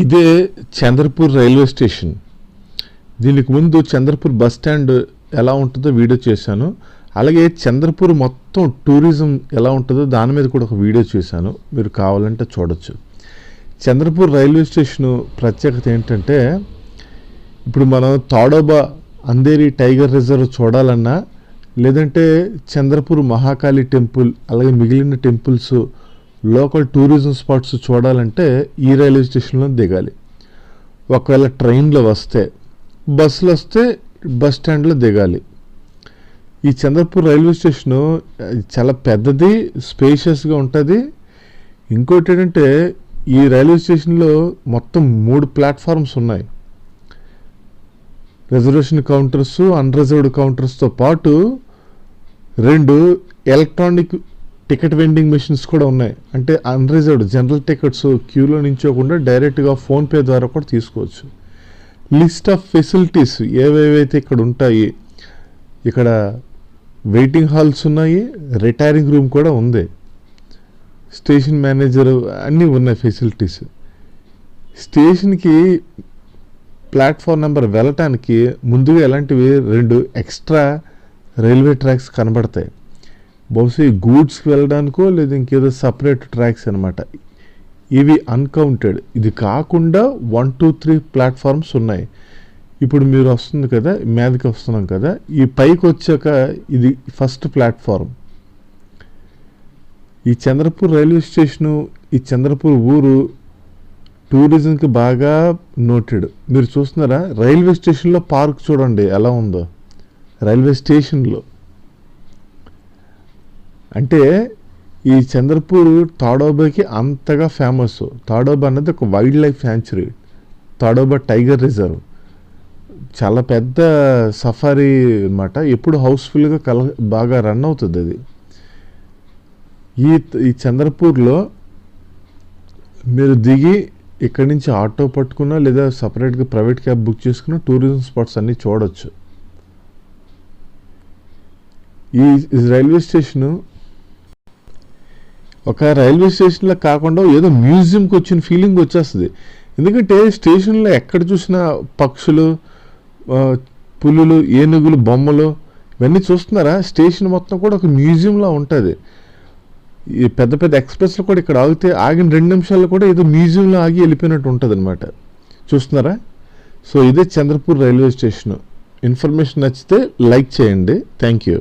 ఇదే Chandrapur railway station. దీనికి ముందు చంద్రపూర్ బస్ స్టాండ్ ఎలా ఉంటుందో వీడియో చేశాను. అలాగే చంద్రపూర్ మొత్తం టూరిజం ఎలా ఉంటుందో దాని మీద కూడా ఒక వీడియో చేశాను. మీరు కావాలంటే చూడొచ్చు. చంద్రపూర్ రైల్వే స్టేషను ప్రత్యేకత ఏంటంటే ఇప్పుడు మనం తాడోబా అందేరి టైగర్ రిజర్వ్ చూడాలన్నా లేదంటే చంద్రపూర్ మహాకాళి టెంపుల్ అలాగే మిగిలిన టెంపుల్స్ లోకల్ టూరిజం స్పాట్స్ చూడాలంటే ఈ రైల్వే స్టేషన్లో దిగాలి. ఒకవేళ ట్రైన్లో వస్తే బస్సులు వస్తే బస్ స్టాండ్లో దిగాలి. ఈ చంద్రపూర్ రైల్వే స్టేషను చాలా పెద్దది స్పేషియస్గా ఉంటుంది. ఇంకోటి ఏంటంటే ఈ రైల్వే స్టేషన్లో మొత్తం మూడు ప్లాట్ఫామ్స్ ఉన్నాయి. రిజర్వేషన్ కౌంటర్స్ అన్రిజర్వ్డ్ కౌంటర్స్తో పాటు రెండు ఎలక్ట్రానిక్ టికెట్ వెండింగ్ మిషన్స్ కూడా ఉన్నాయి. అంటే అన్రిజర్వ్డ్ జనరల్ టికెట్స్ క్యూలో నించోకుండా డైరెక్ట్గా ఫోన్పే ద్వారా కూడా తీసుకోవచ్చు. లిస్ట్ ఆఫ్ ఫెసిలిటీస్ ఏవేవైతే ఇక్కడ ఉంటాయి ఇక్కడ వెయిటింగ్ హాల్స్ ఉన్నాయి రిటైరింగ్ రూమ్ కూడా ఉంది. స్టేషన్ మేనేజర్ అన్నీ ఉన్నాయి ఫెసిలిటీస్ స్టేషన్కి ప్లాట్ఫామ్ నెంబర్ వెళ్ళటానికి ముందుగా ఎలాంటివి రెండు ఎక్స్ట్రా రైల్వే ట్రాక్స్ కనబడతాయి. బహుశా ఈ గూడ్స్కి వెళ్ళడానికో లేదా ఇంకేదో సపరేట్ ట్రాక్స్ అనమాట ఇవి అన్కౌంటెడ్. ఇది కాకుండా వన్ టూ త్రీ ప్లాట్ఫామ్స్ ఉన్నాయి. ఇప్పుడు మీరు వస్తుంది కదా మీదకి వస్తున్నాం కదా ఈ పైకి వచ్చాక ఇది ఫస్ట్ ప్లాట్ఫారం ఈ చంద్రపూర్ రైల్వే స్టేషను ఈ చంద్రపూర్ ఊరు టూరిజంకి బాగా నోటెడ్. మీరు చూస్తున్నారా? రైల్వే స్టేషన్లో పార్క్ చూడండి ఎలా ఉందో. రైల్వే స్టేషన్లో. అంటే ఈ చంద్రపూర్ తాడోబాకి అంతగా ఫేమస్ తాడోబా అన్నది ఒక wildlife sanctuary Tadoba tiger reserve చాలా పెద్ద సఫారీ అన్నమాట. ఎప్పుడు హౌస్ఫుల్గా కల బాగా రన్ అవుతుంది అది. ఈ ఈ చంద్రపూర్లో మీరు దిగి ఇక్కడి నుంచి ఆటో పట్టుకున్నా లేదా సపరేట్గా ప్రైవేట్ క్యాబ్ బుక్ చేసుకున్న టూరిజం స్పాట్స్ అన్నీ చూడొచ్చు. ఈ ఈ రైల్వే స్టేషను ఒక రైల్వే స్టేషన్లో కాకుండా ఏదో మ్యూజియంకి వచ్చిన ఫీలింగ్ వచ్చేస్తుంది. ఎందుకంటే స్టేషన్లో ఎక్కడ చూసినా పక్షులు పులులు ఏనుగులు బొమ్మలు ఇవన్నీ చూస్తున్నారా? స్టేషన్ మొత్తం కూడా ఒక మ్యూజియంలా ఉంటుంది. ఈ పెద్ద పెద్ద ఎక్స్ప్రెస్లు కూడా ఇక్కడ ఆగితే ఆగిన రెండు నిమిషాల్లో కూడా ఏదో మ్యూజియంలో ఆగి వెళ్ళిపోయినట్టు ఉంటుంది అనమాట చూస్తున్నారా? సో ఇదే చంద్రపూర్ రైల్వే స్టేషన్. ఇన్ఫర్మేషన్ నచ్చితే లైక్ చేయండి. Thank you.